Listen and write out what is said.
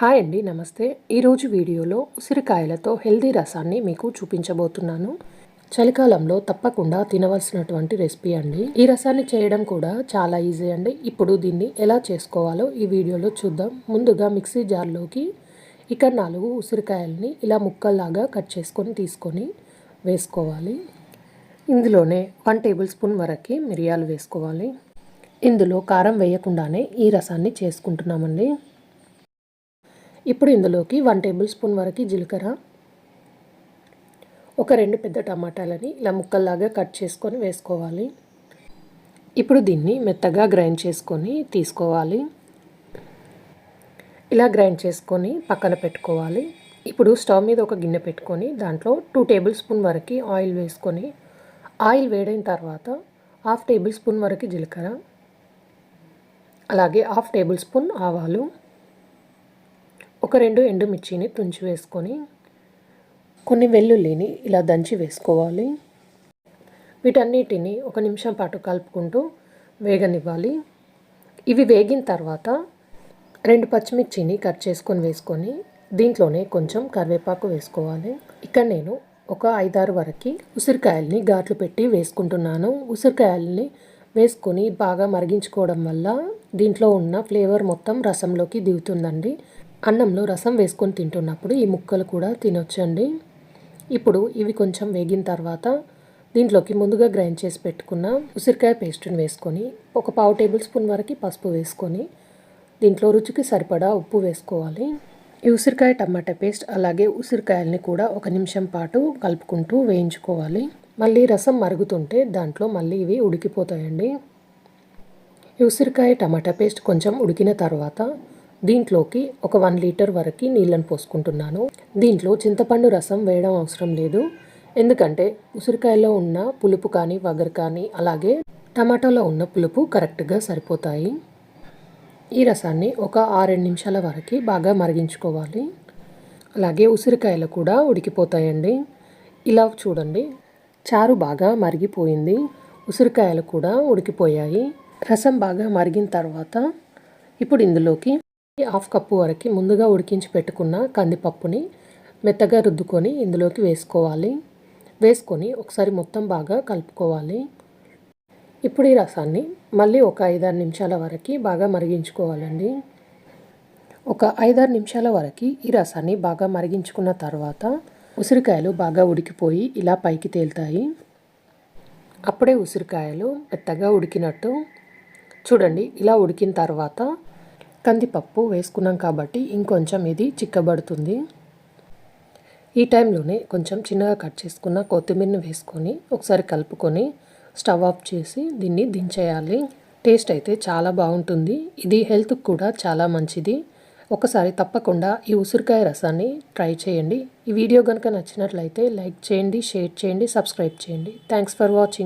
Hi అండి నమస్తే. ఈరోజు వీడియోలో ఉసిరికాయలతో హెల్దీ రసాన్ని మీకు చూపించబోతున్నాను. చలికాలంలో తప్పకుండా తినవలసినటువంటి రెసిపీ అండి. ఈ రసాన్ని చేయడం కూడా చాలా ఈజీ అండి. ఇప్పుడు దీన్ని ఎలా చేసుకోవాలో ఈ వీడియోలో చూద్దాం. ముందుగా మిక్సీ జార్లోకి ఇక్కడ నాలుగు ఉసిరికాయలని ఇలా ముక్కల్లాగా కట్ చేసుకొని తీసుకొని వేసుకోవాలి. ఇందులోనే వన్ టేబుల్ స్పూన్ వరకు మిరియాలు వేసుకోవాలి. ఇందులో కారం వేయకుండానే ఈ రసాన్ని చేసుకుంటున్నామండి. ఇప్పుడు ఇందులోకి వన్ టేబుల్ స్పూన్ వరకు జీలకర్ర ఒక రెండు పెద్ద టమాటాలని ఇలా ముక్కల్లాగా కట్ చేసుకొని వేసుకోవాలి. ఇప్పుడు దీన్ని మెత్తగా గ్రైండ్ చేసుకొని తీసుకోవాలి. ఇలా గ్రైండ్ చేసుకొని పక్కన పెట్టుకోవాలి. ఇప్పుడు స్టవ్ మీద ఒక గిన్నె పెట్టుకొని దాంట్లో టూ టేబుల్ స్పూన్ వరకు ఆయిల్ వేసుకొని ఆయిల్ వేడైన తర్వాత హాఫ్ టేబుల్ స్పూన్ వరకు జీలకర్ర అలాగే హాఫ్ టేబుల్ స్పూన్ ఆవాలు ఒక రెండు ఎండుమిర్చిని తుంచి వేసుకొని కొన్ని వెల్లుల్లిని ఇలా దంచి వేసుకోవాలి. వీటన్నిటిని ఒక నిమిషం పాటు కలుపుకుంటూ వేగనివ్వాలి. ఇవి వేగిన తర్వాత రెండు పచ్చిమిర్చిని కట్ చేసుకొని వేసుకొని దీంట్లోనే కొంచెం కరివేపాకు వేసుకోవాలి. ఇక్కడ నేను ఒక ఐదారు వరకు ఉసిరికాయల్ని ఘాట్లు పెట్టి వేసుకుంటున్నాను. ఉసిరికాయల్ని వేసుకొని బాగా మరిగించుకోవడం వల్ల దీంట్లో ఉన్న ఫ్లేవర్ మొత్తం రసంలోకి దిగుతుందండి. అన్నంలో రసం వేసుకొని తింటున్నప్పుడు ఈ ముక్కలు కూడా తినొచ్చండి. ఇప్పుడు ఇవి కొంచెం వేగిన తర్వాత దీంట్లోకి ముందుగా గ్రైండ్ చేసి పెట్టుకున్న ఉసిరికాయ పేస్ట్ని వేసుకొని ఒక పావు టేబుల్ స్పూన్ వరకు పసుపు వేసుకొని దీంట్లో రుచికి సరిపడా ఉప్పు వేసుకోవాలి. ఈ ఉసిరికాయ టమాటా పేస్ట్ అలాగే ఉసిరికాయల్ని కూడా ఒక నిమిషం పాటు కలుపుకుంటూ వేయించుకోవాలి. మళ్ళీ రసం మరుగుతుంటే దాంట్లో మళ్ళీ ఇవి ఉడికిపోతాయండి. ఈ ఉసిరికాయ టమాటా పేస్ట్ కొంచెం ఉడికిన తర్వాత దీంట్లోకి ఒక వన్ లీటర్ వరకు నీళ్ళని పోసుకుంటున్నాను. దీంట్లో చింతపండు రసం వేయడం అవసరం లేదు. ఎందుకంటే ఉసిరికాయలో ఉన్న పులుపు కానీ వగరు కానీ అలాగే టమాటోలో ఉన్న పులుపు కరెక్ట్గా సరిపోతాయి. ఈ రసాన్ని ఒక ఆరేడు నిమిషాల వరకు బాగా మరిగించుకోవాలి. అలాగే ఉసిరికాయలు కూడా ఉడికిపోతాయండి. ఇలా చూడండి. చారు బాగా మరిగిపోయింది. ఉసిరికాయలు కూడా ఉడికిపోయాయి. రసం బాగా మరిగిన తర్వాత ఇప్పుడు ఇందులోకి హాఫ్ కప్పు వరకు ముందుగా ఉడికించి పెట్టుకున్న కందిపప్పుని మెత్తగా రుద్దుకొని ఇందులోకి వేసుకోవాలి. వేసుకొని ఒకసారి మొత్తం బాగా కలుపుకోవాలి. ఇప్పుడు ఈ రసాన్ని మళ్ళీ ఒక ఐదారు నిమిషాల వరకు బాగా మరిగించుకోవాలండి. ఒక ఐదారు నిమిషాల వరకు ఈ రసాన్ని బాగా మరిగించుకున్న తర్వాత ఉసిరికాయలు బాగా ఉడికిపోయి ఇలా పైకి తేలుతాయి. అప్పుడే ఉసిరికాయలు మెత్తగా ఉడికినట్టు. చూడండి ఇలా ఉడికిన తర్వాత కందిపప్పు వేసుకున్నాం కాబట్టి ఇంకొంచెం ఇది చిక్కబడుతుంది. ఈ టైంలోనే కొంచెం చిన్నగా కట్ చేసుకున్న కొత్తిమీరని వేసుకొని ఒకసారి కలుపుకొని స్టవ్ ఆఫ్ చేసి దీన్ని దించేయాలి. టేస్ట్ అయితే చాలా బాగుంటుంది. ఇది హెల్త్కి కూడా చాలా మంచిది. ఒకసారి తప్పకుండా ఈ ఉసిరికాయ రసాన్ని ట్రై చేయండి. ఈ వీడియో కనుక నచ్చినట్లయితే లైక్ చేయండి షేర్ చేయండి సబ్స్క్రైబ్ చేయండి. Thanks for watching.